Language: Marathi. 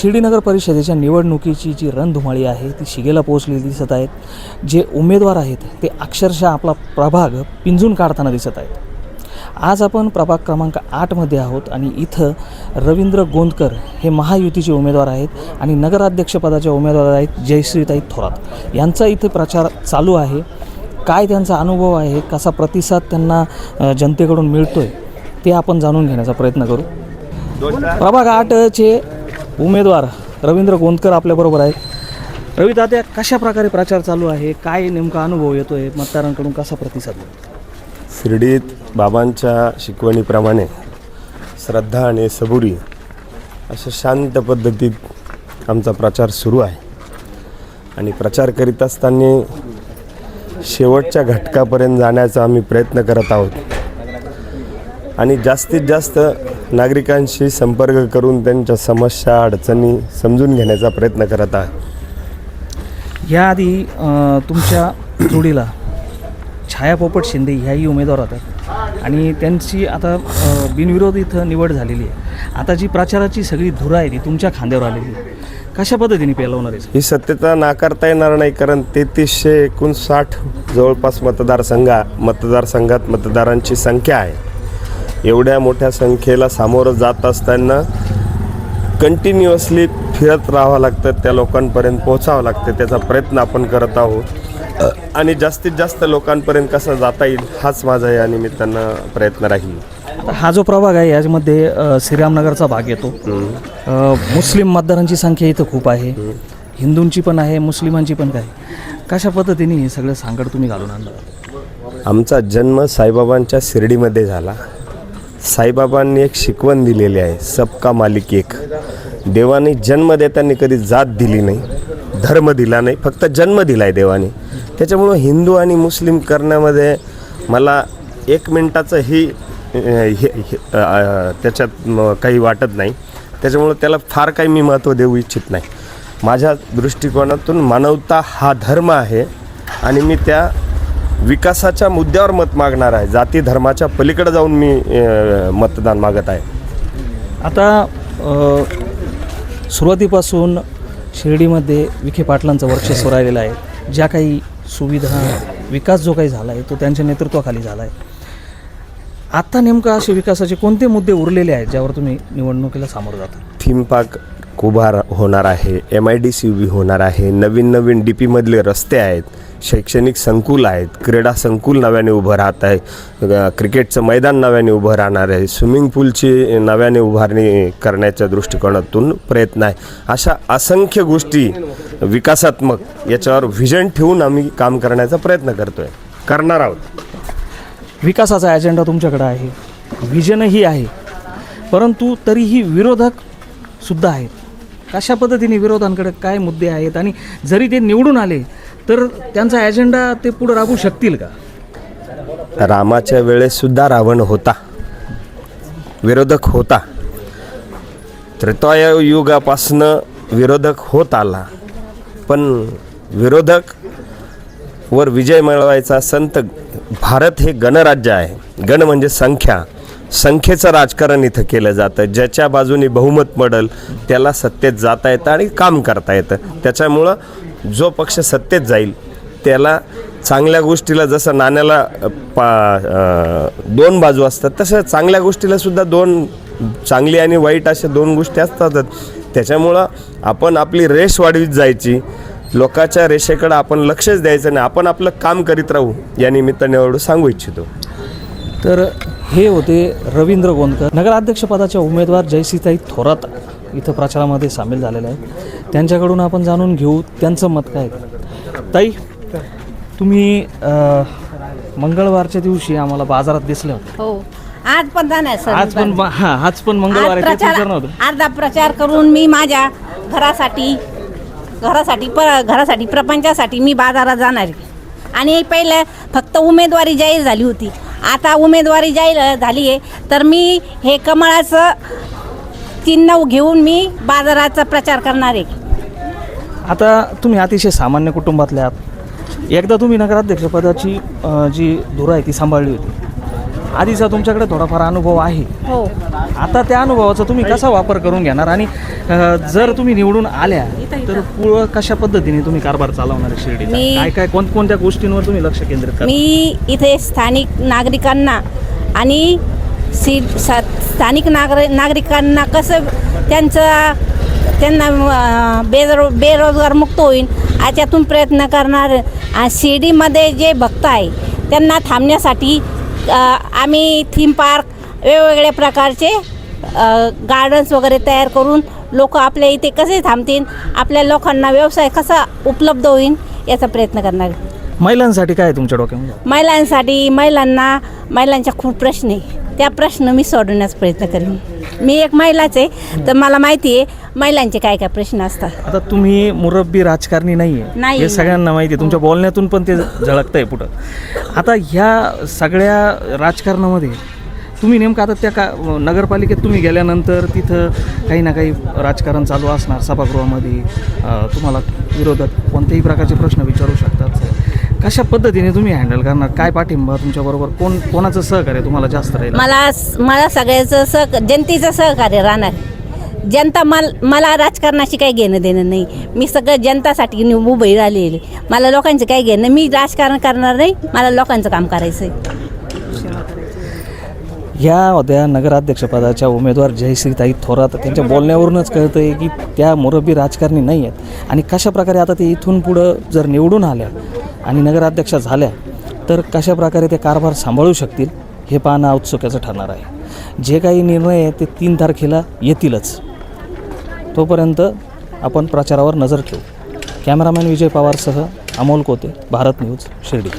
शिर्डी नगर परिषदेच्या निवडणुकीची जी रणधुमाळी आहे ती शिगेला पोहोचलेली दिसत आहेत. जे उमेदवार आहेत ते अक्षरशः आपला प्रभाग पिंजून काढताना दिसत आहेत. आज आपण प्रभाग क्रमांक आठमध्ये आहोत आणि इथं रवींद्र गोंदकर हे महायुतीचे उमेदवार आहेत आणि नगराध्यक्षपदाचे उमेदवार आहेत जयश्रीताई थोरात. यांचा इथे प्रचार चालू आहे. काय त्यांचा अनुभव आहे कसा प्रतिसाद त्यांना जनतेकडून मिळतोय ते आपण जाणून घेण्याचा प्रयत्न करू. प्रभाग आठचे उमेदवार रवींद्र गोंदकर आपल्याबरोबर आहेत रवी दादा कशा प्रकारे प्रचार चालू आहे? काय नेमका अनुभव येतो आहे मतदारांकडून कसा प्रतिसाद शिर्डीत बाबांच्या शिकवणीप्रमाणे श्रद्धा आणि सबुरी अशा शांत पद्धतीत आमचा प्रचार सुरू आहे. आणि प्रचार करीत असताना शेवटच्या घटकापर्यंत जाण्याचा आम्ही प्रयत्न करत आहोत. आणि जास्तीत जास्त नागरिकांशी संपर्क करून त्यांच्या समस्या अडचणी समजून घेण्याचा प्रयत्न करत आहे याआधी तुमच्या जोडीला छाया पोपट शिंदे ह्याही उमेदवार होतात आणि त्यांची आता बिनविरोध इथं निवड झालेली आहे. आता जी प्रचाराची सगळी धुरा आहे ती तुमच्या खांद्यावर आलेली आहे. कशा पद्धतीने पेलवणार आहे? ही सत्यता नाकारता येणार नाही कारण तेहतीसशे एकोणसाठ जवळपास मतदारसंघा मतदारसंघात मतदारांची संख्या आहे. एवढ्या मोठ्या संख्येला सामोरं जात असताना कंटिन्युअसली फिरत राहावं लागतं त्या लोकांपर्यंत पोहोचावं लागतं त्याचा प्रयत्न आपण करत आहोत. आणि जास्तीत जास्त लोकांपर्यंत कसं जाता येईल हाच माझा या निमित्तानं प्रयत्न राहील. आता हा जो प्रभाग आहे याच्यामध्ये श्रीरामनगरचा भाग येतो. मुस्लिम मतदारांची संख्या इथं खूप आहे. हिंदूंची पण आहे मुस्लिमांची पण काय. कशा पद्धतीने हे सगळं सांगड तुम्ही घालून आणलं? आमचा जन्म साईबाबांच्या शिर्डीमध्ये झाला. साईबाबांनी एक शिकवण दिलेली आहे सबका मालिक एक. देवाने जन्म देताना कधी जात दिली नाही धर्म दिला नाही फक्त जन्म दिला आहे देवाने. त्याच्यामुळं हिंदू आणि मुस्लिम करण्यामध्ये मला एक मिनटाचं ही हे हे- त्याच्यात काही वाटत नाही. त्याच्यामुळं त्याला फार काही मी महत्त्व देऊ इच्छित नाही. माझ्या दृष्टिकोनातून मानवता हा धर्म आहे आणि मी त्या विकासाच्या मुद्द्यावर मत मागणार आहे. जाती धर्माच्या पलीकडे जाऊन मी मतदान मागत आहे. आता सुरुवातीपासून शिर्डीमध्ये विखे पाटलांचं वर्चस्व राहिलेलं आहे. ज्या काही सुविधा विकास जो काही झाला आहे तो त्यांच्या नेतृत्वाखाली झाला आहे आता नेमका असे विकासाचे कोणते मुद्दे उरलेले आहेत ज्यावर तुम्ही निवडणुकीला सामोरं जाता? थीम पार्क उभा होणार आहे. एम आय डी सी उभी होणार आहे. नवीन नवीन डी पीमधले रस्ते आहेत. शैक्षणिक संकुल आहेत. क्रीडा संकुल नव्याने उभं राहत आहे. क्रिकेटचं मैदान नव्याने उभं राहणार आहे. स्विमिंग पूलची नव्याने उभारणी करण्याच्या दृष्टिकोनातून प्रयत्न आहे. अशा असंख्य गोष्टी विकासात्मक याच्यावर व्हिजन ठेवून आम्ही काम करण्याचा प्रयत्न करतो आहे करणार आहोत. विकासाचा ॲजेंडा तुमच्याकडे आहे. व्हिजनही आहे. परंतु तरीही विरोधक सुद्धा आहेत. कशा पद्धतीने विरोधांकडे काय मुद्दे आहेत आणि जरी ते निवडून आले तर त्यांचा ॲजेंडा ते पुढं राबवू शकतील का? रामाच्या वेळेसुद्धा रावण होता. विरोधक होता. त्रेतायुगापासनं विरोधक होत आला. पण विरोधक वर विजय मिळवायचा संत भारत हे गणराज्य आहे. गण म्हणजे संख्या. संख्येचं राजकारण इथं केलं जातं. ज्याच्या बाजूने बहुमत पडल त्याला सत्तेत जाता येतं आणि काम करता येतं. त्याच्यामुळं जो पक्ष सत्तेत जाईल त्याला चांगल्या गोष्टीला जसं नाण्याला पा दोन बाजू असतात तसं चांगल्या गोष्टीला सुद्धा दोन चांगली आणि वाईट अशा दोन गोष्टी असतातच. त्याच्यामुळं आपण आपली रेष वाढवीत जायची. लोकाच्या रेषेकडं आपण लक्षच द्यायचं नाही. आपण आपलं काम करीत राहू या निमित्ताने एवढं सांगू इच्छितो. तर हे होते रवींद्र गोंदकर. नगराध्यक्षपदाच्या उमेदवार जयसीताई थोरात इथं प्रचारामध्ये सामील झालेले आहेत. त्यांच्याकडून आपण जाणून घेऊ त्यांचं मत काय. ताई तुम्ही अ, मंगळवारच्या दिवशी आम्हाला बाजारात दिसले होते. हो. आज पण जाणार सर आज पण हा आज पण मंगळवार आहे तेच होतं. अर्धा प्रचार करून मी माझ्या घरासाठी घरासाठी पर घरासाठी प्रपंचासाठी मी बाजारात जाणार आहे. आणि पहिले फक्त उमेदवारी जाहीर झाली होती. आता उमेदवारी जाईल झाली आहे. तर मी हे कमळाचं चिन्ह घेऊन मी बाजाराचा प्रचार करणार आहे. आता तुम्ही अतिशय सामान्य कुटुंबातल्या आहात. एकदा तुम्ही नगराध्यक्षपदाची जी धुरा आहे ती सांभाळली होती. आधीचा तुमच्याकडे थोडाफार अनुभव आहे. हो. आता त्या अनुभवाचा तुम्ही कसा वापर करून घेणार? आणि अ, जर तुम्ही निवडून आल्या तर पुढं कशा पद्धतीने तुम्ही कारभार चालवणार आहे शिर्डीचा? मी- काय काय कोणकोणत्या गोष्टींवर तुम्ही लक्ष केंद्रित करा मी इथे स्थानिक नागरिकांना आणि सी सा स्थानिक नागर नागरिकांना कसं त्यांचं त्यांना अं, बेरो बेरोजगार मुक्त होईल याच्यातून प्रयत्न करणार. शिर्डीमध्ये जे भक्त आहे त्यांना थांबण्यासाठी आम्ही थीम पार्क वेगवेगळ्या प्रकारचे गार्डन्स वगैरे तयार करून लोक आपल्या इथे कसे थांबतील आपल्या लोकांना व्यवसाय कसा उपलब्ध होईल याचा प्रयत्न करणार. महिलांसाठी काय आहे तुमच्या डोक्यामध्ये? महिलांसाठी महिलांना महिलांच्या खूप प्रश्न आहे. त्या प्रश्न मी सोडवण्याचा प्रयत्न करेन. मी एक महिलाच आहे तर मला माहिती आहे महिलांचे काय काय प्रश्न असतात? आता तुम्ही मुरब्बी राजकारणी नाही आहे नाही, हे सगळ्यांना माहिती आहे तुमच्या बोलण्यातून पण ते झळकतंय पुढं. आता ह्या सगळ्या राजकारणामध्ये तुम्ही नेमकं आता त्या का नगरपालिकेत तुम्ही गेल्यानंतर तिथं काही ना काही राजकारण चालू असणार सभागृहामध्ये. अं, तुम्हाला विरोधक कोणत्याही प्रकारचे प्रश्न विचारू शकतात. कशा पद्धतीने तुम्ही हँडल करणार? काय पाठिंबा तुमच्याबरोबर कोण कोणाचं सहकार्य तुम्हाला जास्त राहील? मला मला सगळ्याचं सह जनतेचं सहकार्य राहणार. जनता मल मला राजकारणाशी काही घेणं देणं नाही. मी सगळं जनतासाठी उभी राहिलेली. मला लोकांचं काही घेणं मी राजकारण करणार नाही. मला लोकांचं काम करायचं आहे ह्या होत्या नगराध्यक्षपदाच्या उमेदवार जयश्रीताई थोरात. त्यांच्या बोलण्यावरूनच कळतं आहे की त्या मुरब्बी राजकारणी नाही आहेत. आणि कशा प्रकारे आता ते इथून पुढं जर निवडून आल्या आणि नगराध्यक्षा झाल्या तर कशा प्रकारे ते कारभार सांभाळू शकतील हे पाहणं औत्सुक्याचं ठरणार आहे. जे काही निर्णय आहे ते तीन तारखेला येतीलच. तोपर्यंत आपण प्रचारावर नजर ठेवू. कॅमेरामॅन विजय पवारसह अमोल कोते भारत न्यूज शिर्डी.